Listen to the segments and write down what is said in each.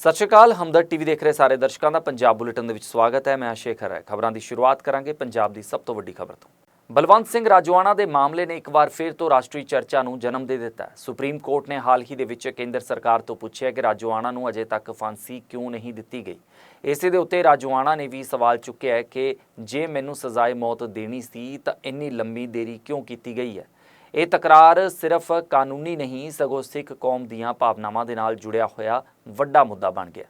ਸਤਿ ਸ਼੍ਰੀ ਅਕਾਲ ਹਮਦਰ ਟੀਵੀ ਦੇਖ ਰਹੇ ਸਾਰੇ ਦਰਸ਼ਕਾਂ ਦਾ ਪੰਜਾਬ ਬੁਲੇਟਿਨ ਦੇ ਵਿੱਚ ਸਵਾਗਤ ਹੈ। ਮੈਂ ਸ਼ੇਖਰ ਹੈ। ਖਬਰਾਂ ਦੀ ਸ਼ੁਰੂਆਤ ਕਰਾਂਗੇ ਪੰਜਾਬ ਦੀ ਸਭ ਤੋਂ ਵੱਡੀ ਖਬਰ ਤੋਂ। ਬਲਵੰਤ ਸਿੰਘ ਰਾਜਵਾਨਾ ਦੇ ਮਾਮਲੇ ਨੇ ਇੱਕ ਵਾਰ ਫਿਰ ਤੋਂ ਰਾਸ਼ਟਰੀ ਚਰਚਾ ਨੂੰ ਜਨਮ ਦੇ ਦਿੱਤਾ ਹੈ। ਸੁਪਰੀਮ ਕੋਰਟ ਨੇ ਹਾਲ ਹੀ ਦੇ ਵਿੱਚ ਕੇਂਦਰ ਸਰਕਾਰ ਤੋਂ ਪੁੱਛਿਆ ਕਿ ਰਾਜਵਾਨਾ ਨੂੰ ਅਜੇ ਤੱਕ ਫਾਂਸੀ ਕਿਉਂ ਨਹੀਂ ਦਿੱਤੀ ਗਈ। ਇਸੇ ਦੇ ਉੱਤੇ ਰਾਜਵਾਨਾ ਨੇ ਵੀ ਸਵਾਲ ਚੁੱਕਿਆ ਹੈ ਕਿ ਜੇ ਮੈਨੂੰ ਸਜ਼ਾਏ ਮੌਤ ਦੇਣੀ ਸੀ ਤਾਂ ਇੰਨੀ ਲੰਮੀ ਦੇਰੀ ਕਿਉਂ ਕੀਤੀ ਗਈ ਹੈ? ਇਹ ਤਕਰਾਰ ਸਿਰਫ ਕਾਨੂੰਨੀ ਨਹੀਂ, ਸਗੋਂ ਸਿੱਖ ਕੌਮ ਦੀਆਂ ਭਾਵਨਾਵਾਂ ਦੇ ਨਾਲ ਜੁੜਿਆ ਹੋਇਆ ਵੱਡਾ ਮੁੱਦਾ ਬਣ ਗਿਆ।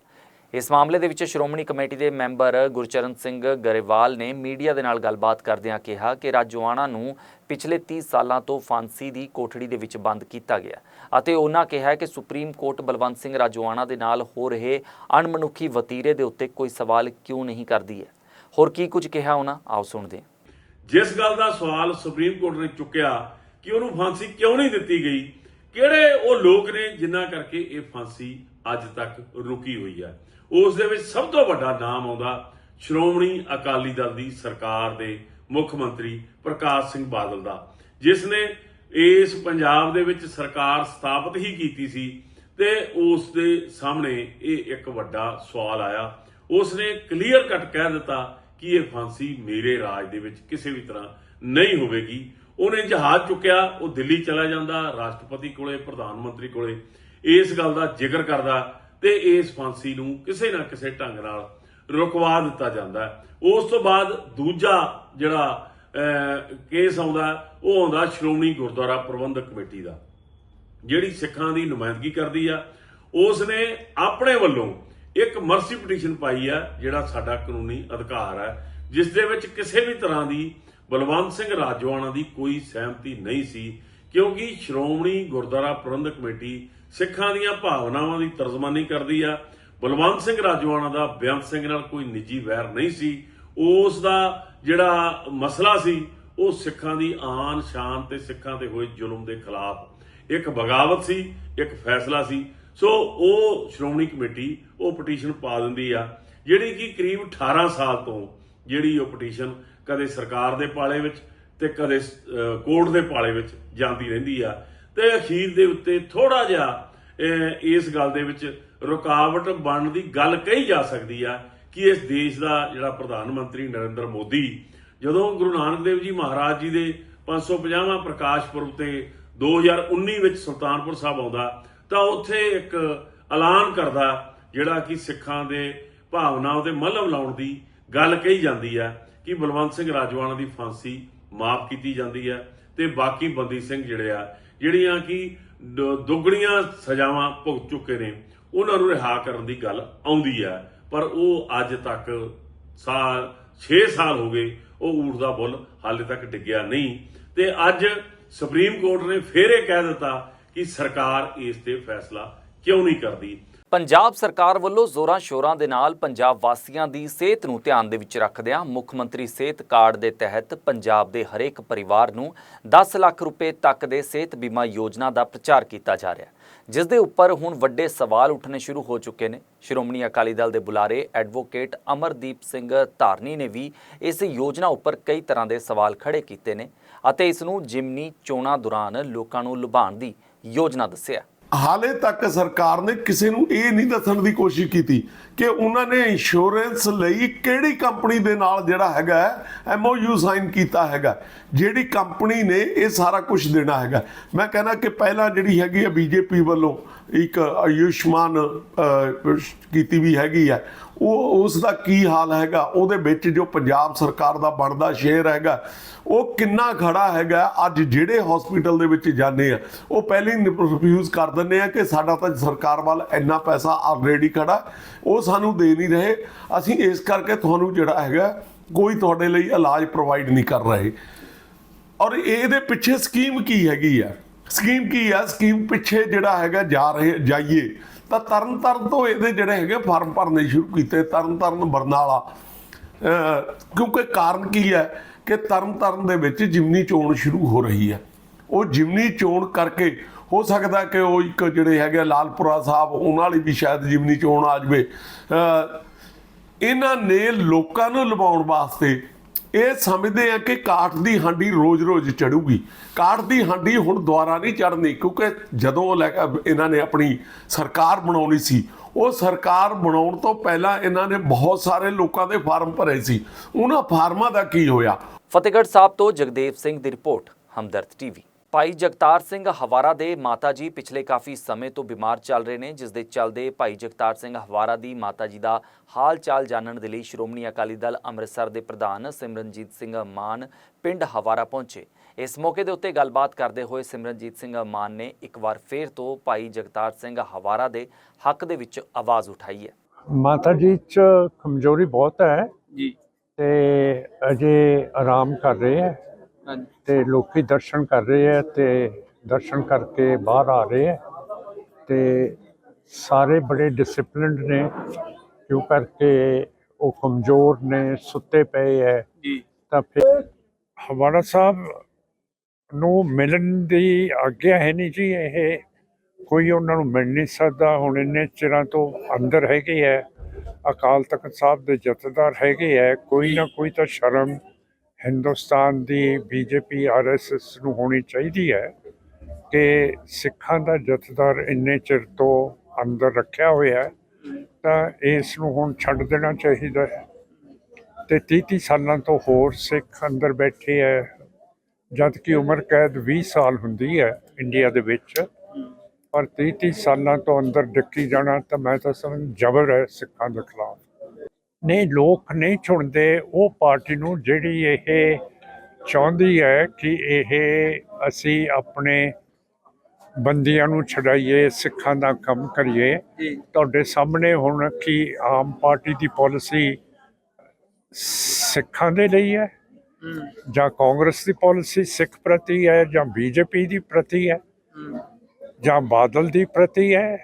ਇਸ ਮਾਮਲੇ ਦੇ ਵਿੱਚ ਸ਼੍ਰੋਮਣੀ ਕਮੇਟੀ ਦੇ ਮੈਂਬਰ ਗੁਰਚਰਨ ਸਿੰਘ ਗਰੇਵਾਲ ਨੇ ਮੀਡੀਆ ਦੇ ਨਾਲ ਗੱਲਬਾਤ ਕਰਦਿਆਂ ਕਿਹਾ ਕਿ ਰਾਜਵਾਨਾ ਨੂੰ ਪਿਛਲੇ 30 ਸਾਲਾਂ ਤੋਂ ਫਾਂਸੀ ਦੀ ਕੋਠੜੀ ਦੇ ਵਿੱਚ ਬੰਦ ਕੀਤਾ ਗਿਆ ਅਤੇ ਉਹਨਾਂ ਕਿਹਾ ਕਿ ਸੁਪਰੀਮ ਕੋਰਟ ਬਲਵੰਤ ਸਿੰਘ ਰਾਜਵਾਨਾ ਦੇ ਨਾਲ ਹੋ ਰਹੇ ਅਣਮਨੁੱਖੀ ਵਤੀਰੇ ਦੇ ਉੱਤੇ ਕੋਈ ਸਵਾਲ ਕਿਉਂ ਨਹੀਂ ਕਰਦੀ ਹੈ? ਹੋਰ ਕੀ ਕੁਝ ਕਿਹਾ ਉਹਨਾਂ? ਆਓ ਸੁਣਦੇ ਹਾਂ। ਜਿਸ ਗੱਲ ਦਾ ਸਵਾਲ ਸੁਪਰੀਮ ਕੋਰਟ ਨੇ ਚੁੱਕਿਆ ਕਿ ਉਹਨੂੰ ਫਾਂਸੀ ਕਿਉਂ ਨਹੀਂ ਦਿੱਤੀ ਗਈ? ਕਿਹੜੇ ਉਹ ਲੋਕ ਨੇ ਜਿਨ੍ਹਾਂ ਕਰਕੇ ਇਹ ਫਾਂਸੀ ਅੱਜ ਤੱਕ ਰੁਕੀ ਹੋਈ ਹੈ ਉਸ ਦੇ ਵਿੱਚ ਸਭ ਤੋਂ ਵੱਡਾ ਨਾਮ ਆਉਂਦਾ ਸ਼੍ਰੋਮਣੀ ਅਕਾਲੀ ਦਲ ਦੀ ਸਰਕਾਰ ਦੇ ਮੁੱਖ ਮੰਤਰੀ ਪ੍ਰਕਾਸ਼ ਸਿੰਘ ਬਾਦਲ ਦਾ, ਜਿਸ ਨੇ ਇਸ ਪੰਜਾਬ ਦੇ ਵਿੱਚ ਸਰਕਾਰ ਸਥਾਪਿਤ ਹੀ ਕੀਤੀ ਸੀ ਤੇ ਉਸ ਦੇ ਸਾਹਮਣੇ ਇਹ ਇੱਕ ਵੱਡਾ ਸਵਾਲ ਆਇਆ। ਉਸ ਨੇ ਕਲੀਅਰ ਕੱਟ ਕਹਿ ਦਿੱਤਾ ਕਿ ਇਹ ਫਾਂਸੀ ਮੇਰੇ ਰਾਜ ਦੇ ਵਿੱਚ ਕਿਸੇ ਵੀ ਤਰ੍ਹਾਂ ਨਹੀਂ ਹੋਵੇਗੀ। ਉਹਨੇ ਜਹਾਜ਼ ਚੁੱਕਿਆ, ਉਹ ਦਿੱਲੀ ਚਲਾ ਜਾਂਦਾ, ਰਾਸ਼ਟਰਪਤੀ ਕੋਲੇ, ਪ੍ਰਧਾਨ ਮੰਤਰੀ ਕੋਲੇ। ਇਸ ਗੱਲ ਦਾ ਜ਼ਿਕਰ ਕਰਦਾ ਤੇ ਇਸ ਫਾਂਸੀ ਨੂੰ ਕਿਸੇ ਨਾ ਕਿਸੇ ਢੰਗ ਨਾਲ ਰੁਕਵਾ ਦਿੱਤਾ ਜਾਂਦਾ। ਉਸ ਤੋਂ ਬਾਅਦ ਦੂਜਾ ਜਿਹੜਾ ਕੇਸ ਆਉਂਦਾ, ਉਹ ਆਉਂਦਾ ਸ਼੍ਰੋਮਣੀ ਗੁਰਦੁਆਰਾ ਪ੍ਰਬੰਧਕ ਕਮੇਟੀ ਦਾ, ਜਿਹੜੀ ਸਿੱਖਾਂ ਦੀ ਨੁਮਾਇੰਦਗੀ ਕਰਦੀ ਆ। ਉਸ ਨੇ ਆਪਣੇ ਵੱਲੋਂ ਇੱਕ ਮਰਸੀ ਪਟੀਸ਼ਨ ਪਾਈ ਆ, ਜਿਹੜਾ ਸਾਡਾ ਕਾਨੂੰਨੀ ਅਧਿਕਾਰ ਹੈ ਜਿਸ ਦੇ ਵਿੱਚ ਕਿਸੇ ਵੀ ਤਰ੍ਹਾਂ ਦੀ ਬਲਵੰਤ ਸਿੰਘ ਰਾਜਵਾਨਾ ਦੀ ਕੋਈ ਸਹਿਮਤੀ ਨਹੀਂ ਸੀ, ਕਿਉਂਕਿ ਸ਼੍ਰੋਮਣੀ ਗੁਰਦੁਆਰਾ ਪ੍ਰਬੰਧਕ ਕਮੇਟੀ ਸਿੱਖਾਂ ਦੀਆਂ ਭਾਵਨਾਵਾਂ ਦੀ ਤਰਜਮਾਨੀ ਕਰਦੀ ਆ। ਬਲਵੰਤ ਸਿੰਘ ਰਾਜਵਾਨਾ ਦਾ ਬੇਅੰਤ ਸਿੰਘ ਨਾਲ ਕੋਈ ਨਿੱਜੀ ਵੈਰ ਨਹੀਂ ਸੀ। ਉਸ ਦਾ ਜਿਹੜਾ ਮਸਲਾ ਸੀ, ਉਹ ਸਿੱਖਾਂ ਦੀ ਆਨ ਸ਼ਾਨ ਤੇ ਸਿੱਖਾਂ ਤੇ ਹੋਏ ਜ਼ੁਲਮ ਦੇ ਖਿਲਾਫ ਇੱਕ ਬਗਾਵਤ ਸੀ, ਇੱਕ ਫੈਸਲਾ ਸੀ। ਸੋ ਉਹ ਸ਼੍ਰੋਮਣੀ ਕਮੇਟੀ, ਉਹ ਪਟੀਸ਼ਨ ਪਾ ਦਿੰਦੀ ਆ, ਜਿਹੜੀ ਕਿ ਕਰੀਬ 18 ਸਾਲ ਤੋਂ ਜਿਹੜੀ ਉਹ ਪਟੀਸ਼ਨ ਕਦੇ ਸਰਕਾਰ ਦੇ ਪਾਲੇ ਵਿੱਚ ਤੇ ਕਦੇ ਕੋਰਟ ਦੇ ਪਾਲੇ ਵਿੱਚ ਜਾਂਦੀ ਰਹਿੰਦੀ ਆ। ਤੇ ਅਖੀਰ ਦੇ ਉੱਤੇ ਥੋੜਾ ਜਿਹਾ ਇਸ ਗੱਲ ਦੇ ਵਿੱਚ ਰੁਕਾਵਟ ਬਣਨ ਦੀ ਗੱਲ ਕਹੀ ਜਾ ਸਕਦੀ ਆ ਕਿ ਇਸ ਦੇਸ਼ ਦਾ ਜਿਹੜਾ ਪ੍ਰਧਾਨ ਮੰਤਰੀ ਨਰਿੰਦਰ ਮੋਦੀ, ਜਦੋਂ ਗੁਰੂ ਨਾਨਕ ਦੇਵ ਜੀ ਮਹਾਰਾਜ ਜੀ ਦੇ 550ਵਾਂ ਪ੍ਰਕਾਸ਼ ਪੁਰਬ ਤੇ 2019 ਵਿੱਚ ਸੁਲਤਾਨਪੁਰ ਸਾਹਿਬ ਆਉਂਦਾ, ਤਾਂ ਉੱਥੇ ਇੱਕ ਐਲਾਨ ਕਰਦਾ, ਜਿਹੜਾ ਕਿ ਸਿੱਖਾਂ ਦੇ ਭਾਵਨਾਵਾਂ ਤੇ ਮੱਲਮ ਲਾਉਣ ਦੀ ਗੱਲ ਕਹੀ ਜਾਂਦੀ ਆ। ਕਿ ਬਲਵੰਤ ਸਿੰਘ ਰਾਜਵਾਨਾ ਦੀ ਫਾਂਸੀ ਮਾਫ ਕੀਤੀ ਜਾਂਦੀ ਹੈ ਤੇ ਬਾਕੀ ਬੰਦੀ ਸਿੰਘ ਜਿਹੜੇ ਆ, ਜਿਹੜੀਆਂ ਕਿ ਦੁੱਗਣੀਆਂ ਸਜ਼ਾਵਾਂ ਭੁਗਤ ਚੁੱਕੇ ਨੇ, ਉਹਨਾਂ ਨੂੰ ਰਿਹਾ ਕਰਨ ਦੀ ਗੱਲ ਆਉਂਦੀ ਹੈ। ਪਰ ਉਹ ਅੱਜ ਤੱਕ ਸਾਲ 6 ਸਾਲ ਹੋ ਗਏ, ਉਹ ਊਠ ਦਾ ਬੁੱਲ ਹਾਲੇ ਤੱਕ ਡਿੱਗਿਆ ਨਹੀਂ। ਤੇ ਅੱਜ ਸੁਪਰੀਮ ਕੋਰਟ ਨੇ ਫੇਰ ਇਹ ਕਹਿ ਦਿੱਤਾ ਕਿ ਸਰਕਾਰ ਇਸ ਤੇ ਫੈਸਲਾ ਕਿਉਂ ਨਹੀਂ ਕਰਦੀ? ਪੰਜਾਬ ਸਰਕਾਰ ਵੱਲੋਂ ਜ਼ੋਰਾਂ ਸ਼ੋਰਾਂ ਦੇ ਨਾਲ ਪੰਜਾਬ ਵਾਸੀਆਂ ਦੀ ਸਿਹਤ ਨੂੰ ਧਿਆਨ ਦੇ ਵਿੱਚ ਰੱਖਦਿਆਂ ਮੁੱਖ ਮੰਤਰੀ ਸਿਹਤ ਕਾਰਡ ਦੇ ਤਹਿਤ ਪੰਜਾਬ ਦੇ ਹਰੇਕ ਪਰਿਵਾਰ ਨੂੰ 10 ਲੱਖ ਰੁਪਏ ਤੱਕ ਦੇ ਸਿਹਤ ਬੀਮਾ ਯੋਜਨਾ ਦਾ ਪ੍ਰਚਾਰ ਕੀਤਾ ਜਾ ਰਿਹਾ ਜਿਸ ਦੇ ਉੱਪਰ ਹੁਣ ਵੱਡੇ ਸਵਾਲ ਉੱਠਣੇ ਸ਼ੁਰੂ ਹੋ ਚੁੱਕੇ ਨੇ। ਸ਼੍ਰੋਮਣੀ ਅਕਾਲੀ ਦਲ ਦੇ ਬੁਲਾਰੇ ਐਡਵੋਕੇਟ ਅਮਰਦੀਪ ਸਿੰਘ ਧਾਰਨੀ ਨੇ ਵੀ ਇਸ ਯੋਜਨਾ ਉੱਪਰ ਕਈ ਤਰ੍ਹਾਂ ਦੇ ਸਵਾਲ ਖੜੇ ਕੀਤੇ ਨੇ ਅਤੇ ਇਸ ਨੂੰ ਜਿਮਨੀ ਚੋਣਾਂ ਦੌਰਾਨ ਲੋਕਾਂ ਨੂੰ ਲੁਭਾਉਣ ਦੀ ਯੋਜਨਾ ਦੱਸਿਆ। ਹਾਲੇ ਤੱਕ ਸਰਕਾਰ ਨੇ ਕਿਸੇ ਨੂੰ ਇਹ ਨਹੀਂ ਦੱਸਣ ਦੀ ਕੋਸ਼ਿਸ਼ ਕੀਤੀ ਕਿ ਉਹਨਾਂ ਨੇ ਇੰਸ਼ੋਰੈਂਸ ਲਈ ਕਿਹੜੀ ਕੰਪਨੀ ਦੇ ਨਾਲ ਜਿਹੜਾ ਹੈਗਾ ਐਮਓਯੂ ਸਾਈਨ ਕੀਤਾ ਹੈਗਾ, ਜਿਹੜੀ ਕੰਪਨੀ ਨੇ ਇਹ ਸਾਰਾ ਕੁਝ ਦੇਣਾ ਹੈਗਾ। ਮੈਂ ਕਹਿੰਦਾ ਕਿ ਪਹਿਲਾਂ ਜਿਹੜੀ ਹੈਗੀ ਹੈ ਬੀਜੇਪੀ ਵੱਲੋਂ ਇੱਕ ਆਯੁਸ਼ਮਾਨ ਕੀਤੀ ਵੀ ਹੈਗੀ ਹੈ ਉਹ ਉਸ ਦਾ ਕੀ ਹਾਲ ਹੈਗਾ? ਉਹਦੇ ਵਿੱਚ ਜੋ ਪੰਜਾਬ ਸਰਕਾਰ ਦਾ ਬਣਦਾ ਸ਼ੇਅਰ ਹੈਗਾ, ਉਹ ਕਿੰਨਾ ਖੜਾ ਹੈਗਾ? ਅੱਜ ਜਿਹੜੇ ਹਸਪੀਟਲ ਦੇ ਵਿੱਚ ਜਾਂਦੇ ਆ, ਉਹ ਪਹਿਲੇ ਹੀ ਰਿਫਿਊਜ਼ ਕਰ ਦਿੰਦੇ ਆ ਕਿ ਸਾਡਾ ਤਾਂ ਸਰਕਾਰ ਵੱਲ ਇੰਨਾ ਪੈਸਾ ਆਲਰੇਡੀ ਖੜਾ, ਉਹ ਸਾਨੂੰ ਦੇ ਨਹੀਂ ਰਹੇ। ਅਸੀਂ ਇਸ ਕਰਕੇ ਤੁਹਾਨੂੰ ਜਿਹੜਾ ਹੈਗਾ, ਕੋਈ ਤੁਹਾਡੇ ਲਈ ਇਲਾਜ ਪ੍ਰੋਵਾਈਡ ਨਹੀਂ ਕਰ ਰਹੇ। ਔਰ ਇਹਦੇ ਪਿੱਛੇ ਸਕੀਮ ਕੀ ਹੈਗੀ ਆ? ਸਕੀਮ ਕੀ ਆ? ਸਕੀਮ ਪਿੱਛੇ ਜਿਹੜਾ ਹੈਗਾ, ਜਾ ਰਹੇ, ਜਾਈਏ। ਤਾਂ ਤਰਨ ਤਰਨ ਤੋਂ ਇਹਦੇ ਜਿਹੜੇ ਹੈਗੇ ਫਾਰਮ ਭਰਨੇ ਸ਼ੁਰੂ ਕੀਤੇ, ਤਰਨ ਤਰਨ ਬਰਨਾਲਾ। ਕਿਉਂਕਿ ਕਾਰਨ ਕੀ ਹੈ ਕਿ ਤਰਨ ਤਰਨ ਦੇ ਵਿੱਚ ਜਿਮਨੀ ਚੋਣ ਸ਼ੁਰੂ ਹੋ ਰਹੀ ਹੈ। ਉਹ ਜਿਮਨੀ ਚੋਣ ਕਰਕੇ ਹੋ ਸਕਦਾ ਕਿ ਉਹ ਇੱਕ ਜਿਹੜੇ ਹੈਗੇ ਲਾਲਪੁਰਾ ਸਾਹਿਬ, ਉਹਨਾਂ ਵਾਲੀ ਵੀ ਸ਼ਾਇਦ ਜਿਮਨੀ ਚੋਣ ਆ ਜਾਵੇ। ਇਹਨਾਂ ਨੇ ਲੋਕਾਂ ਨੂੰ ਲਵਾਉਣ ਵਾਸਤੇ ਇਹ ਸਮਝਦੇ ਆ ਕਿ ਕਾਠ ਦੀ ਹਾਂਡੀ ਰੋਜ਼-ਰੋਜ਼ ਚੜੂਗੀ। ਕਾਠ ਦੀ ਹਾਂਡੀ ਹੁਣ ਦੁਆਰਾ ਨਹੀਂ ਚੜਨੀ ਕਿਉਂਕਿ ਜਦੋਂ ਲੈ ਕੇ ਇਹਨਾਂ ਨੇ ਆਪਣੀ ਸਰਕਾਰ ਬਣਾਉਣੀ ਸੀ, ਉਹ ਸਰਕਾਰ ਬਣਾਉਣ ਤੋਂ ਪਹਿਲਾਂ ਇਹਨਾਂ ਨੇ ਬਹੁਤ ਸਾਰੇ ਲੋਕਾਂ ਦੇ ਫਾਰਮ ਭਰੇ ਸੀ। ਉਹਨਾਂ ਫਾਰਮਾਂ ਦਾ ਕੀ ਹੋਇਆ? ਫਤਿਹਗੜ੍ਹ ਸਾਹਿਬ ਤੋਂ ਜਗਦੇਵ ਸਿੰਘ ਦੀ ਰਿਪੋਰਟ, ਹਮਦਰਦ ਟੀਵੀ। ਭਾਈ ਜਗਤਾਰ ਸਿੰਘ ਹਵਾਰਾ ਦੇ ਮਾਤਾ ਜੀ ਪਿਛਲੇ ਕਾਫੀ ਸਮੇਂ ਤੋਂ ਬਿਮਾਰ ਚੱਲ ਰਹੇ ਨੇ ਜਿਸ ਦੇ ਚੱਲਦੇ ਭਾਈ ਜਗਤਾਰ ਸਿੰਘ ਹਵਾਰਾ ਦੀ ਮਾਤਾ ਜੀ ਦਾ ਹਾਲ ਚਾਲ ਜਾਣਨ ਦੇ ਲਈ ਸ਼੍ਰੋਮਣੀ ਅਕਾਲੀ ਦਲ ਅੰਮ੍ਰਿਤਸਰ ਦੇ ਪ੍ਰਧਾਨ ਸਿਮਰਨਜੀਤ ਸਿੰਘ ਮਾਨ ਪਿੰਡ ਹਵਾਰਾ ਪਹੁੰਚੇ। ਇਸ ਮੌਕੇ ਦੇ ਉੱਤੇ ਗੱਲਬਾਤ ਕਰਦੇ ਹੋਏ ਸਿਮਰਨਜੀਤ ਸਿੰਘ ਮਾਨ ਨੇ ਇੱਕ ਵਾਰ ਫੇਰ ਤੋਂ ਭਾਈ ਜਗਤਾਰ ਸਿੰਘ ਹਵਾਰਾ ਦੇ ਹੱਕ ਦੇ ਵਿੱਚ ਆਵਾਜ਼ ਉਠਾਈ ਹੈ। ਮਾਤਾ ਜੀ ਚ ਕਮਜ਼ੋਰੀ ਬਹੁਤ ਹੈ ਜੀ। ਤੇ ਅਜੇ ਆਰਾਮ ਕਰ ਰਹੇ ਹੈ। ਤੇ ਲੋਕੀ ਦਰਸ਼ਨ ਕਰ ਰਹੇ ਹੈ ਤੇ ਦਰਸ਼ਨ ਕਰਕੇ ਬਾਹਰ ਆ ਰਹੇ ਹੈ ਤੇ ਸਾਰੇ ਬੜੇ ਡਿਸਪਲਿਨਡ ਨੇ ਕਿਉਂ ਕਰਕੇ ਉਹ ਕਮਜ਼ੋਰ ਨੇ ਸੁੱਤੇ ਪਏ ਹੈ। ਜੀ। ਤਾਂ ਫਿਰ ਹਵਾਰਾ ਸਾਹਿਬ ਨੂੰ ਮਿਲਣ ਦੀ ਆਗਿਆ ਹੈ ਨਹੀਂ ਜੀ ਇਹ। ਕੋਈ ਉਹਨਾਂ ਨੂੰ ਮਿਲ ਨਹੀਂ ਸਕਦਾ। ਹੁਣ ਇੰਨੇ ਚਿਰਾਂ ਤੋਂ ਅੰਦਰ ਹੈਗੇ ਹੈ। ਅਕਾਲ ਤਖਤ ਸਾਹਿਬ ਦੇ ਜਥੇਦਾਰ ਹੈਗੇ ਹੈ। ਕੋਈ ਨਾ ਕੋਈ ਤਾਂ ਸ਼ਰਮ ਹਿੰਦੁਸਤਾਨ ਦੀ ਬੀਜੇਪੀ ਆਰਐਸਐਸ ਨੂੰ ਹੋਣੀ ਚਾਹੀਦੀ ਹੈ ਕਿ ਸਿੱਖਾਂ ਦਾ ਜਥੇਦਾਰ ਇੰਨੇ ਚਿਰ ਤੋਂ ਅੰਦਰ ਰੱਖਿਆ ਹੋਇਆ ਤਾਂ ਇਸ ਨੂੰ ਹੁਣ ਛੱਡ ਦੇਣਾ ਚਾਹੀਦਾ ਹੈ। ਤੇ 30 ਸਾਲਾਂ ਤੋਂ ਹੋਰ ਸਿੱਖ ਅੰਦਰ ਬੈਠੇ ਹੈ, ਜਦ ਕਿ ਉਮਰ ਕੈਦ 20 ਸਾਲ ਹੁੰਦੀ ਹੈ ਇੰਡੀਆ ਦੇ ਵਿੱਚ। ਪਰ 30 ਸਾਲਾਂ ਤੋਂ ਅੰਦਰ ਡੱਕੀ ਜਾਣਾ ਤਾਂ ਮੈਂ ਤਾਂ ਸਮਝ ਜ਼ਬਰ ਹੈ ਸਿੱਖਾਂ ਦੇ ਖਿਲਾਫ। ਨਹੀਂ ਲੋਕ ਨਹੀਂ ਚੁਣਦੇ ਉਹ ਪਾਰਟੀ ਨੂੰ ਜਿਹੜੀ ਇਹ ਚਾਹੁੰਦੀ ਹੈ ਕਿ ਇਹ ਅਸੀਂ ਆਪਣੇ ਬੰਦੀਆਂ ਨੂੰ ਛਡਾਈਏ ਸਿੱਖਾਂ ਦਾ ਕੰਮ ਕਰੀਏ। ਤੁਹਾਡੇ ਸਾਹਮਣੇ ਹੁਣ ਕੀ ਆਮ ਪਾਰਟੀ ਦੀ ਪਾਲਿਸੀ ਸਿੱਖਾਂ ਦੇ ਲਈ ਹੈ? ਜਾਂ ਕਾਂਗਰਸ ਦੀ ਪਾਲਿਸੀ ਸਿੱਖ ਪ੍ਰਤੀ ਹੈ ਜਾਂ ਬੀਜੇਪੀ ਦੀ ਪ੍ਰਤੀ ਹੈ? ਜਾਂ ਬਾਦਲ ਦੀ ਪ੍ਰਤੀ ਹੈ?